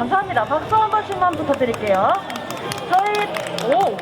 감사합니다. 박수 한 번씩만 부탁드릴게요. 저희 오